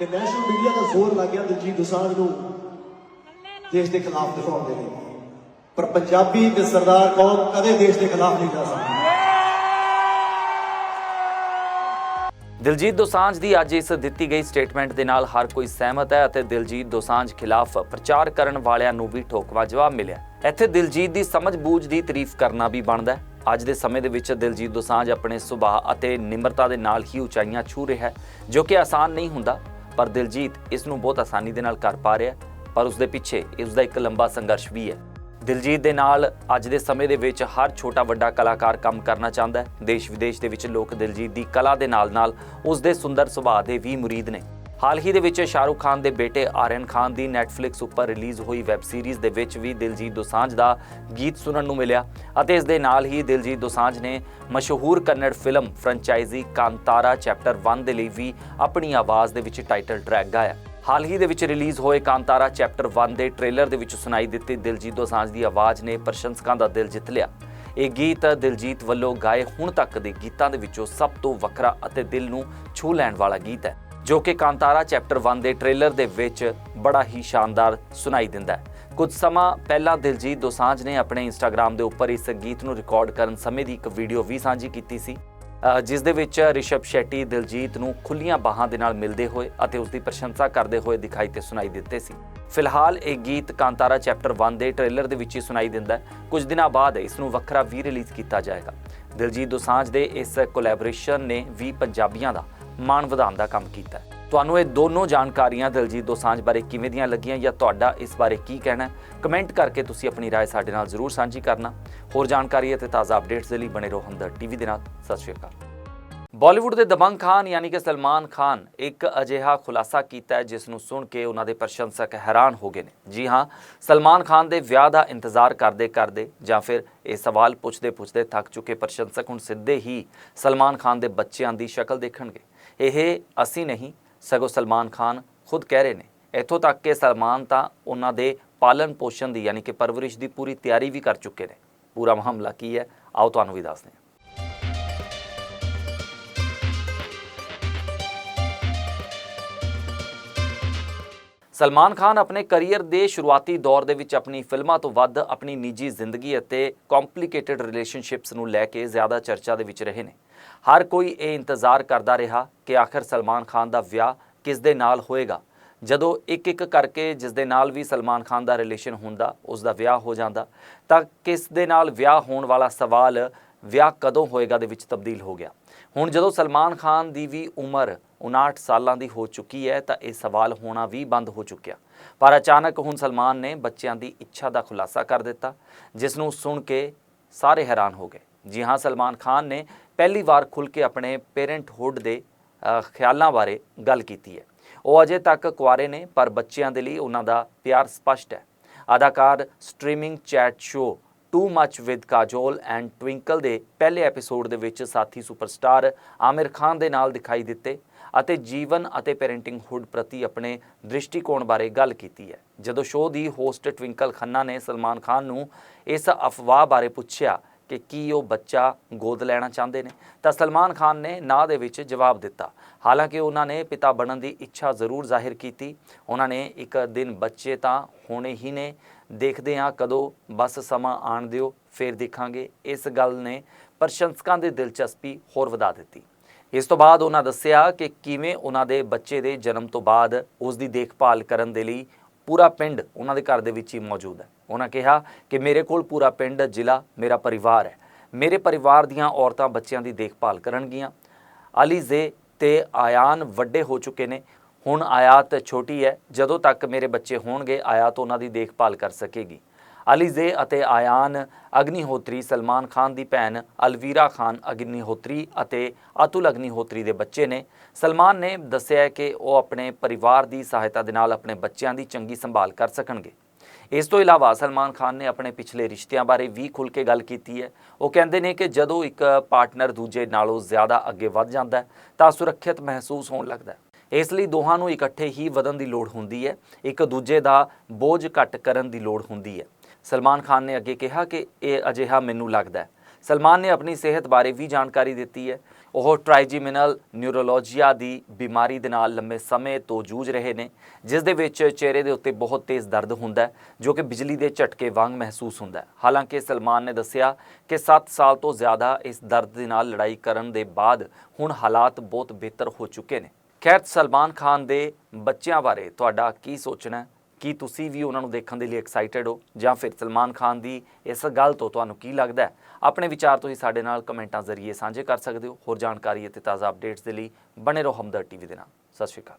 ਤੇ ਨੈਸ਼ਨਲ ਮੀਡੀਆ ਦਾ ਜ਼ੋਰ ਲੱਗ ਗਿਆ ਦਿਲਜੀਤ ਦੋਸਾਂਝ ਨੂੰ। ਦੇਸ਼ ਦੇ ਖਿਲਾਫ ਦਿਖਾਉਣ ਦੇ ਲਈ। ਪਰ ਪੰਜਾਬੀ ਤੇ ਸਰਦਾਰ ਕੌਮ ਕਦੇ ਦੇਸ਼ ਦੇ ਖਿਲਾਫ ਨਹੀਂ ਜਾ ਸਕਦੀ। ਦਿਲਜੀਤ ਦੋਸਾਂਝ ਦੀ ਅੱਜ ਇਸ ਦਿੱਤੀ ਗਈ ਸਟੇਟਮੈਂਟ ਦੇ ਨਾਲ ਹਰ ਕੋਈ ਸਹਿਮਤ ਹੈ ਅਤੇ ਦਿਲਜੀਤ ਦੋਸਾਂਝ ਖਿਲਾਫ ਪ੍ਰਚਾਰ ਕਰਨ ਵਾਲਿਆਂ ਨੂੰ ਵੀ ਠੋਕਵਾ ਜਵਾਬ ਮਿਲਿਆ। ਇੱਥੇ ਦਿਲਜੀਤ ਦੀ ਸਮਝ ਬੂਝ ਦੀ ਤਾਰੀਫ ਕਰਨਾ ਵੀ ਬਣਦਾ ਹੈ। ਅੱਜ ਦੇ ਸਮੇਂ ਦੇ ਵਿੱਚ ਦਿਲਜੀਤ ਦੋਸਾਂਝ ਆਪਣੇ ਸੁਭਾਅ ਅਤੇ ਨਿਮਰਤਾ ਦੇ ਨਾਲ ਹੀ ਉਚਾਈਆਂ ਛੂ ਰਿਹਾ ਹੈ, ਜੋ ਕਿ ਆਸਾਨ ਨਹੀਂ ਹੁੰਦਾ। ਪਰ ਦਿਲਜੀਤ ਇਸ ਨੂੰ ਬਹੁਤ ਆਸਾਨੀ ਦੇ ਨਾਲ ਕਰ ਪਾ ਰਿਹਾ ਪਰ ਉਸ ਦੇ ਪਿੱਛੇ ਇਸ ਦਾ ਇੱਕ ਲੰਬਾ ਸੰਘਰਸ਼ ਵੀ ਹੈ। ਦਿਲਜੀਤ ਦੇ ਨਾਲ ਅੱਜ ਦੇ ਸਮੇਂ ਦੇ ਵਿੱਚ ਹਰ ਛੋਟਾ ਵੱਡਾ ਕਲਾਕਾਰ ਕੰਮ ਕਰਨਾ ਚਾਹੁੰਦਾ ਹੈ। ਦੇਸ਼ ਵਿਦੇਸ਼ ਦੇ ਵਿੱਚ ਲੋਕ ਦਿਲਜੀਤ ਦੀ ਕਲਾ ਦੇ ਨਾਲ-ਨਾਲ ਉਸ ਦੇ ਸੁੰਦਰ ਸੁਭਾਅ ਦੇ ਵੀ ਮੁਰੀਦ ਨੇ। ਹਾਲ ਹੀ ਦੇ ਵਿੱਚ ਸ਼ਾਹਰੁਖ ਖਾਨ ਦੇ ਬੇਟੇ ਆਰੀਅਨ ਖਾਨ ਦੀ Netflix ਉੱਪਰ ਰਿਲੀਜ਼ ਹੋਈ ਵੈਬ ਸੀਰੀਜ਼ ਦੇ ਵਿੱਚ ਵੀ ਦਿਲਜੀਤ ਦੋਸਾਂਝ ਦਾ ਗੀਤ ਸੁਣਨ ਨੂੰ ਮਿਲਿਆ ਅਤੇ ਇਸ ਦੇ ਨਾਲ ਹੀ ਦਿਲਜੀਤ ਦੋਸਾਂਝ ਨੇ ਮਸ਼ਹੂਰ Kannada film franchise Kantara chapter 1 ਦੇ ਲਈ ਵੀ ਆਪਣੀ ਆਵਾਜ਼ ਦੇ ਵਿੱਚ ਟਾਈਟਲ ਟਰੈਕ ਗਾਇਆ। ਹਾਲ ਹੀ ਦੇ ਵਿੱਚ ਰਿਲੀਜ਼ ਹੋਏ ਕਾਂਤਾਰਾ ਚੈਪਟਰ 1 ਦੇ ਟ੍ਰੇਲਰ ਦੇ ਵਿੱਚ ਸੁਣਾਈ ਦਿੱਤੀ ਦਿਲਜੀਤ ਦੋਸਾਂਝ ਦੀ ਆਵਾਜ਼ ਨੇ ਪ੍ਰਸ਼ੰਸਕਾਂ ਦਾ ਦਿਲ ਜਿੱਤ ਲਿਆ। ਇਹ ਗੀਤ ਦਿਲਜੀਤ ਵੱਲੋਂ ਗਾਏ ਹੁਣ ਤੱਕ ਦੇ ਗੀਤਾਂ ਦੇ ਵਿੱਚੋਂ ਸਭ ਤੋਂ ਵੱਖਰਾ ਅਤੇ ਦਿਲ ਨੂੰ ਛੂ ਲੈਣ ਵਾਲਾ ਗੀਤ ਹੈ। ਜੋ ਕਿ ਕਾਂਤਾਰਾ ਚੈਪਟਰ 1 ਦੇ ਟ੍ਰੇਲਰ ਦੇ ਵਿੱਚ ਬੜਾ ਹੀ ਸ਼ਾਨਦਾਰ ਸੁਣਾਈ ਦਿੰਦਾ ਹੈ। ਕੁਝ ਸਮਾਂ ਪਹਿਲਾਂ ਦਿਲਜੀਤ ਦੋਸਾਂਝ ਨੇ ਆਪਣੇ ਇੰਸਟਾਗ੍ਰam ਦੇ ਉੱਪਰ ਇਸ ਗੀਤ ਨੂੰ ਰਿਕਾਰਡ ਕਰਨ ਸਮੇਂ ਦੀ ਇੱਕ ਵੀਡੀਓ ਵੀ ਸਾਂਝੀ ਕੀਤੀ ਸੀ। ਜਿਸ ਦੇ ਵਿੱਚ ਰਿਸ਼ਭ ਸ਼ੈਟੀ, ਦਿਲਜੀਤ ਨੂੰ ਖੁੱਲੀਆਂ ਬਾਹਾਂ ਦੇ ਨਾਲ ਮਿਲਦੇ ਹੋਏ ਅਤੇ ਉਸ ਦੀ ਪ੍ਰਸ਼ੰਸਾ ਕਰਦੇ ਹੋਏ ਦਿਖਾਈ ਤੇ ਸੁਣਾਈ ਦਿੱਤੇ ਸੀ। ਫਿਲਹਾਲ ਇਹ ਗੀਤ ਕਾਂਤਾਰਾ ਚੈਪਟਰ 1 ਦੇ ਟ੍ਰੇਲਰ ਦੇ ਵਿੱਚ ਹੀ ਸੁਣਾਈ ਦਿੰਦਾ ਹੈ। ਕੁਝ ਦਿਨਾਂ ਬਾਅਦ ਇਸ ਨੂੰ ਵੱਖਰਾ ਵੀ ਰਿਲੀਜ਼ ਕੀਤਾ ਜਾਏਗਾ। ਦਿਲਜੀਤ ਦੋਸਾਂਝ ਦੇ ਇਸ ਕੋਲੈਬੋਰੇਸ਼ਨ ਨੇ ਵੀ ਪੰਜਾਬੀਆਂ ਦਾ ਮਾਣ ਵਧਾਉਣ ਦਾ ਕੰਮ ਕੀਤਾ ਹੈ ਤੁਹਾਨੂੰ ਇਹ ਦੋਨੋਂ ਜਾਣਕਾਰੀਆਂ ਦਿਲਜੀਤ ਦੋਸਾਂਝ ਬਾਰੇ ਕਿਵੇਂ ਦੀਆਂ ਲੱਗੀਆਂ ਜਾਂ ਤੁਹਾਡਾ ਇਸ ਬਾਰੇ ਕੀ ਕਹਿਣਾ ਹੈ ਕਮੈਂਟ ਕਰਕੇ ਤੁਸੀਂ ਆਪਣੀ رائے ਸਾਡੇ ਨਾਲ ਜ਼ਰੂਰ ਸਾਂਝੀ ਕਰਨਾ ਹੋਰ ਜਾਣਕਾਰੀ ਅਤੇ ਤਾਜ਼ਾ ਅਪਡੇਟਸ ਦੇ ਲਈ ਬਣੇ ਰਹੋ ਹਮਦਰ ਟੀਵੀ ਦੇ ਨਾਲ ਸਤਿ ਸ਼੍ਰੀ ਅਕਾਲ ਬਾਲੀਵੁੱਡ ਦੇ ਦਬੰਗ ਖਾਨ ਯਾਨੀ ਕਿ ਸਲਮਾਨ ਖਾਨ ਇੱਕ ਅਜਿਹਾ ਖੁਲਾਸਾ ਕੀਤਾ ਹੈ ਜਿਸ ਨੂੰ ਸੁਣ ਕੇ ਉਹਨਾਂ ਦੇ ਪ੍ਰਸ਼ੰਸਕ ਹੈਰਾਨ ਹੋ ਗਏ ਨੇ ਜੀ ਹਾਂ ਸਲਮਾਨ ਖਾਨ ਦੇ ਵਿਆਹ ਦਾ ਇੰਤਜ਼ਾਰ ਕਰਦੇ ਕਰਦੇ ਜਾਂ ਫਿਰ ਇਹ ਸਵਾਲ ਪੁੱਛਦੇ ਪੁੱਛਦੇ ਥੱਕ ਚੁੱਕੇ ਪ੍ਰਸ਼ੰਸਕ ਹੁਣ ਸਿੱਧੇ ਹੀ ਸਲਮਾਨ ਖਾਨ ਦੇ ਬੱਚਿਆਂ ਦੀ ਸ਼ਕਲ ਦੇਖਣਗੇ ਇਹ ਅਸੀਂ ਨਹੀਂ, ਸਗੋਂ ਸਲਮਾਨ ਖਾਨ ਖੁਦ ਕਹਿ ਰਹੇ ਨੇ। ਇੱਥੋਂ ਤੱਕ ਕਿ ਸਲਮਾਨ ਤਾਂ ਉਹਨਾਂ ਦੇ ਪਾਲਣ ਪੋਸ਼ਣ ਦੀ ਯਾਨੀ ਕਿ ਪਰਵਰਿਸ਼ ਦੀ ਪੂਰੀ ਤਿਆਰੀ ਵੀ ਕਰ ਚੁੱਕੇ ਨੇ। ਪੂਰਾ ਮਾਮਲਾ ਕੀ ਹੈ? ਆਓ ਤੁਹਾਨੂੰ ਵੀ ਦੱਸਦੇ ਹਾਂ। ਸਲਮਾਨ ਖਾਨ ਆਪਣੇ ਕੈਰੀਅਰ ਦੇ ਸ਼ੁਰੂਆਤੀ ਦੌਰ ਦੇ ਵਿੱਚ ਆਪਣੀ ਫਿਲਮਾਂ ਤੋਂ ਵੱਧ ਆਪਣੀ ਨਿੱਜੀ ਜ਼ਿੰਦਗੀ ਅਤੇ ਕੰਪਲਿਕੇਟਿਡ ਰਿਲੇਸ਼ਨਸ਼ਿਪਸ ਨੂੰ ਲੈ ਕੇ ਜ਼ਿਆਦਾ ਚਰਚਾ ਦੇ ਵਿੱਚ ਰਹੇ ਨੇ। ਹਰ ਕੋਈ ਇਹ ਇੰਤਜ਼ਾਰ ਕਰਦਾ ਰਿਹਾ ਕਿ ਆਖਰ ਸਲਮਾਨ ਖਾਨ ਦਾ ਵਿਆਹ ਕਿਸ ਦੇ ਨਾਲ ਹੋਏਗਾ। ਜਦੋਂ ਇੱਕ ਇੱਕ ਕਰਕੇ ਜਿਸ ਦੇ ਨਾਲ ਵੀ ਸਲਮਾਨ ਖਾਨ ਦਾ ਰਿਲੇਸ਼ਨ ਹੁੰਦਾ, ਉਸ ਦਾ ਵਿਆਹ ਹੋ ਜਾਂਦਾ, ਤਾਂ ਕਿਸ ਦੇ ਨਾਲ ਵਿਆਹ ਹੋਣ ਵਾਲਾ ਸਵਾਲ ਵਿਆਹ ਕਦੋਂ ਹੋਏਗਾ ਦੇ ਵਿੱਚ ਤਬਦੀਲ ਹੋ ਗਿਆ। ਹੁਣ ਜਦੋਂ ਸਲਮਾਨ ਖਾਨ ਦੀ ਵੀ ਉਮਰ 59 ਸਾਲਾਂ ਦੀ ਹੋ ਚੁੱਕੀ ਹੈ, ਤਾਂ ਇਹ ਸਵਾਲ ਹੋਣਾ ਵੀ ਬੰਦ ਹੋ ਚੁੱਕਿਆ। ਪਰ ਅਚਾਨਕ ਹੁਣ ਸਲਮਾਨ ਨੇ ਬੱਚਿਆਂ ਦੀ ਇੱਛਾ ਦਾ ਖੁਲਾਸਾ ਕਰ ਦਿੱਤਾ ਜਿਸ ਨੂੰ ਸੁਣ ਕੇ ਸਾਰੇ ਹੈਰਾਨ ਹੋ ਗਏ। ਜੀ ਹਾਂ, ਸਲਮਾਨ ਖਾਨ ਨੇ ਪਹਿਲੀ ਵਾਰ ਖੁੱਲ ਕੇ ਆਪਣੇ ਪੇਰੈਂਟਹੁੱਡ ਦੇ ਖਿਆਲਾਂ ਬਾਰੇ ਗੱਲ ਕੀਤੀ ਹੈ। ਉਹ ਅਜੇ ਤੱਕ ਕੁਆਰੇ ਨੇ, ਪਰ ਬੱਚਿਆਂ ਦੇ ਲਈ ਉਹਨਾਂ ਦਾ ਪਿਆਰ ਸਪਸ਼ਟ ਹੈ। ਅਦਾਕਾਰ, streaming chat show two much with Kajol and Twinkle ਦੇ ਪਹਿਲੇ ਐਪੀਸੋਡ ਦੇ ਵਿੱਚ ਸਾਥੀ ਸੁਪਰਸਟਾਰ ਆਮਿਰ ਖਾਨ ਦੇ ਨਾਲ ਦਿਖਾਈ ਦਿੱਤੇ ਅਤੇ ਜੀਵਨ ਅਤੇ ਪੈਰੈਂਟਿੰਗ ਹੁੱਡ ਪ੍ਰਤੀ ਆਪਣੇ ਦ੍ਰਿਸ਼ਟੀਕੋਣ ਬਾਰੇ ਗੱਲ ਕੀਤੀ ਹੈ। ਜਦੋਂ ਸ਼ੋਅ ਦੀ ਹੋਸਟ ਟਵਿੰਕਲ ਖੰਨਾ ਨੇ ਸਲਮਾਨ ਖਾਨ ਨੂੰ ਇਸ ਅਫਵਾਹ ਬਾਰੇ ਪੁੱਛਿਆ ਕਿ ਕੀ ਉਹ ਬੱਚਾ ਗੋਦ ਲੈਣਾ ਚਾਹੁੰਦੇ ਨੇ? ਤਾਂ ਸਲਮਾਨ ਖਾਨ ਨੇ ਨਾ ਦੇ ਵਿੱਚ ਜਵਾਬ ਦਿੱਤਾ। ਹਾਲਾਂਕਿ ਉਹਨਾਂ ਨੇ ਪਿਤਾ ਬਣਨ ਦੀ ਇੱਛਾ ਜ਼ਰੂਰ ਜ਼ਾਹਿਰ ਕੀਤੀ। ਉਹਨਾਂ ਨੇ ਇੱਕ ਦਿਨ ਬੱਚੇ ਤਾਂ ਹੋਣੇ ਹੀ ਨੇ। ਦੇਖਦੇ ਹਾਂ ਕਦੋਂ ਬਸ ਸਮਾਂ ਆਣ ਦਿਓ, ਫਿਰ ਦੇਖਾਂਗੇ। ਇਸ ਗੱਲ ਨੇ ਪ੍ਰਸ਼ੰਸਕਾਂ ਦੀ ਦਿਲਚਸਪੀ ਹੋਰ ਵਧਾ ਦਿੱਤੀ। ਇਸ ਤੋਂ ਬਾਅਦ ਉਹਨਾਂ ਦੱਸਿਆ ਕਿ ਕਿਵੇਂ ਉਹਨਾਂ ਦੇ ਬੱਚੇ ਦੇ ਜਨਮ ਤੋਂ ਬਾਅਦ ਉਸ ਦੀ ਦੇਖਭਾਲ ਕਰਨ ਦੇ ਲਈ ਪੂਰਾ ਪਿੰਡ ਉਹਨਾਂ ਦੇ ਘਰ ਦੇ ਵਿੱਚ ਹੀ ਮੌਜੂਦ ਹੈ। ਉਹਨਾਂ ਕਿਹਾ ਕਿ ਮੇਰੇ ਕੋਲ ਪੂਰਾ ਪਿੰਡ, ਜ਼ਿਲ੍ਹਾ ਮੇਰਾ ਪਰਿਵਾਰ ਹੈ। ਮੇਰੇ ਪਰਿਵਾਰ ਦੀਆਂ ਔਰਤਾਂ ਬੱਚਿਆਂ ਦੀ ਦੇਖਭਾਲ ਕਰਨਗੀਆਂ। ਅਲੀ ਜ਼ੇ ਤੇ ਆਯਾਨ ਵੱਡੇ ਹੋ ਚੁੱਕੇ ਨੇ। ਹੁਣ ਆਯਾਤ ਛੋਟੀ ਹੈ। ਜਦੋਂ ਤੱਕ ਮੇਰੇ ਬੱਚੇ ਹੋਣਗੇ, ਆਯਾਤ ਉਹਨਾਂ ਦੀ ਦੇਖਭਾਲ ਕਰ ਸਕੇਗੀ। ਅਲੀਜ਼ੇ ਅਤੇ ਆਯਾਨ ਅਗਨੀਹੋਤਰੀ ਸਲਮਾਨ ਖਾਨ ਦੀ ਭੈਣ ਅਲਵੀਰਾ ਖਾਨ ਅਗਨੀਹੋਤਰੀ ਅਤੇ ਅਤੁਲ ਅਗਨੀਹੋਤਰੀ ਦੇ ਬੱਚੇ ਨੇ। ਸਲਮਾਨ ਨੇ ਦੱਸਿਆ ਕਿ ਉਹ ਆਪਣੇ ਪਰਿਵਾਰ ਦੀ ਸਹਾਇਤਾ ਦੇ ਨਾਲ ਆਪਣੇ ਬੱਚਿਆਂ ਦੀ ਚੰਗੀ ਸੰਭਾਲ ਕਰ ਸਕਣਗੇ। ਇਸ ਤੋਂ ਇਲਾਵਾ ਸਲਮਾਨ ਖਾਨ ਨੇ ਆਪਣੇ ਪਿਛਲੇ ਰਿਸ਼ਤਿਆਂ ਬਾਰੇ ਵੀ ਖੁੱਲ੍ਹ ਕੇ ਗੱਲ ਕੀਤੀ ਹੈ। ਉਹ ਕਹਿੰਦੇ ਨੇ ਕਿ ਜਦੋਂ ਇੱਕ ਪਾਰਟਨਰ ਦੂਜੇ ਨਾਲੋਂ ਜ਼ਿਆਦਾ ਅੱਗੇ ਵੱਧ ਜਾਂਦਾ ਤਾਂ ਸੁਰੱਖਿਅਤ ਮਹਿਸੂਸ ਹੋਣ ਲੱਗਦਾ ਹੈ। ਇਸ ਲਈ ਦੋਹਾਂ ਨੂੰ ਇਕੱਠੇ ਹੀ ਵਧਣ ਦੀ ਲੋੜ ਹੁੰਦੀ ਹੈ। ਇੱਕ ਦੂਜੇ ਦਾ ਬੋਝ ਘੱਟ ਕਰਨ ਦੀ ਲੋੜ ਹੁੰਦੀ ਹੈ। ਸਲਮਾਨ ਖਾਨ ਨੇ ਅੱਗੇ ਕਿਹਾ ਕਿ ਇਹ ਅਜਿਹਾ ਮੈਨੂੰ ਲੱਗਦਾ ਹੈ। ਸਲਮਾਨ ਨੇ ਆਪਣੀ ਸਿਹਤ ਬਾਰੇ ਵੀ ਜਾਣਕਾਰੀ ਦਿੱਤੀ ਹੈ। ਉਹ ਟ੍ਰਾਈਜੀਮਿਨਲ ਨਿਊਰੋਲੋਜੀਆ ਦੀ ਬਿਮਾਰੀ ਦੇ ਨਾਲ ਲੰਮੇ ਸਮੇਂ ਤੋਂ ਜੂਝ ਰਹੇ ਨੇ, ਜਿਸ ਦੇ ਵਿੱਚ ਚਿਹਰੇ ਦੇ ਉੱਤੇ ਬਹੁਤ ਤੇਜ਼ ਦਰਦ ਹੁੰਦਾ ਹੈ, ਜੋ ਕਿ ਬਿਜਲੀ ਦੇ ਝਟਕੇ ਵਾਂਗ ਮਹਿਸੂਸ ਹੁੰਦਾ ਹੈ। ਹਾਲਾਂਕਿ ਸਲਮਾਨ ਨੇ ਦੱਸਿਆ ਕਿ 7 ਸਾਲ ਤੋਂ ਜ਼ਿਆਦਾ ਇਸ ਦਰਦ ਦੇ ਨਾਲ ਲੜਾਈ ਕਰਨ ਦੇ ਬਾਅਦ ਹੁਣ ਹਾਲਾਤ ਬਹੁਤ ਬਿਹਤਰ ਹੋ ਚੁੱਕੇ ਨੇ। ਖੈਰ, ਸਲਮਾਨ ਖਾਨ ਦੇ ਬੱਚਿਆਂ ਬਾਰੇ ਤੁਹਾਡਾ ਕੀ ਸੋਚਣਾ ਹੈ? ਕੀ ਤੁਸੀਂ ਵੀ ਉਹਨਾਂ ਨੂੰ ਦੇਖਣ ਦੇ ਲਈ ਐਕਸਾਈਟਿਡ ਹੋ? ਜਾਂ ਫਿਰ ਸਲਮਾਨ ਖਾਨ ਦੀ ਇਸ ਗੱਲ ਤੋਂ ਤੁਹਾਨੂੰ ਕੀ ਲੱਗਦਾ ਹੈ? ਆਪਣੇ ਵਿਚਾਰ ਤੁਸੀਂ ਸਾਡੇ ਨਾਲ ਕਮੈਂਟਾਂ ਜ਼ਰੀਏ ਸਾਂਝੇ ਕਰ ਸਕਦੇ ਹੋ। ਹੋਰ ਜਾਣਕਾਰੀ ਅਤੇ ਤਾਜ਼ਾ ਅਪਡੇਟਸ ਦੇ ਲਈ ਬਣੇ ਰਹੋ ਹਮਦਰ ਟੀਵੀ ਦੇ ਨਾਲ। ਸਤਿ ਸ਼੍ਰੀ ਅਕਾਲ।